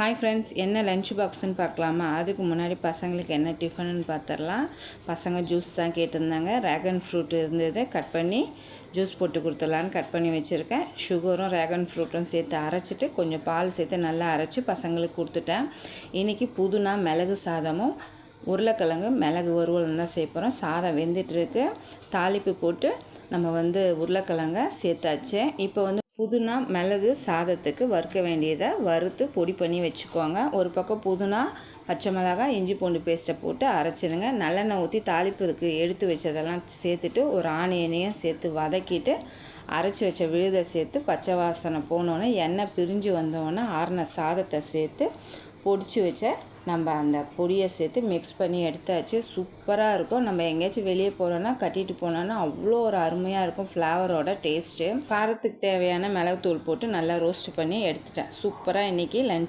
Hi friends என்ன lunch பாக்ஸ்னு பார்க்கலாமா? அதுக்கு முன்னாடி பசங்களுக்கு என்ன டிஃபனுன்னு பார்த்துடலாம். பசங்க ஜூஸ் தான் கேட்டிருந்தாங்க. ரேகன் ஃப்ரூட் இருந்தது. கட் பண்ணி ஜூஸ் போட்டு கொடுத்துடலான்னு கட் பண்ணி வச்சுருக்கேன். சுகரும் ரேகன் ஃப்ரூட்டும் சேர்த்து அரைச்சிட்டு கொஞ்சம் பால் சேர்த்து நல்லா அரைச்சி பசங்களுக்கு கொடுத்துட்டேன். இன்றைக்கி புதுனா மிளகு சாதமும் உருளைக்கிழங்கு மிளகு வறுவலும் தான் சேர்ப்போம் சாதம் வெந்துட்டுருக்கு தாளிப்பு போட்டு நம்ம வந்து உருளைக்கிழங்க சேர்த்தாச்சு. இப்போ வந்து புதினா மிளகு சாதத்துக்கு வறுக்க வேண்டியதை வறுத்து பொடி பண்ணி வச்சுக்கோங்க. ஒரு பக்கம் புதினா பச்சை மிளகாய் இஞ்சி பூண்டு பேஸ்ட்டை போட்டு அரைச்சிடுங்க. நல்லெண்ணெய் ஊற்றி தாளிப்பதுக்கு எடுத்து வச்சதெல்லாம் சேர்த்துட்டு ஒரு ஆனியனையும் சேர்த்து வதக்கிட்டு அரைச்சி வச்ச விழுதை சேர்த்து பச்சை வாசனை போனோன்னே எண்ணெய் பிரிஞ்சு வந்தோடனே ஆறின சாதத்தை சேர்த்து பொடிச்சு வச்ச நம்ம அந்த பொடியை சேர்த்து மிக்ஸ் பண்ணி எடுத்தாச்சு. சூப்பராக இருக்கும். நம்ம எங்கேயாச்சும் வெளியே போகிறோன்னா கட்டிட்டு போனோன்னா அவ்வளோ ஒரு அருமையாக இருக்கும் ஃப்ளேவரோட டேஸ்ட்டு காரத்துக்கு தேவையான மிளகுத்தூள் போட்டு நல்லா ரோஸ்ட் பண்ணி எடுத்துட்டேன். சூப்பராக இன்றைக்கி லஞ்ச்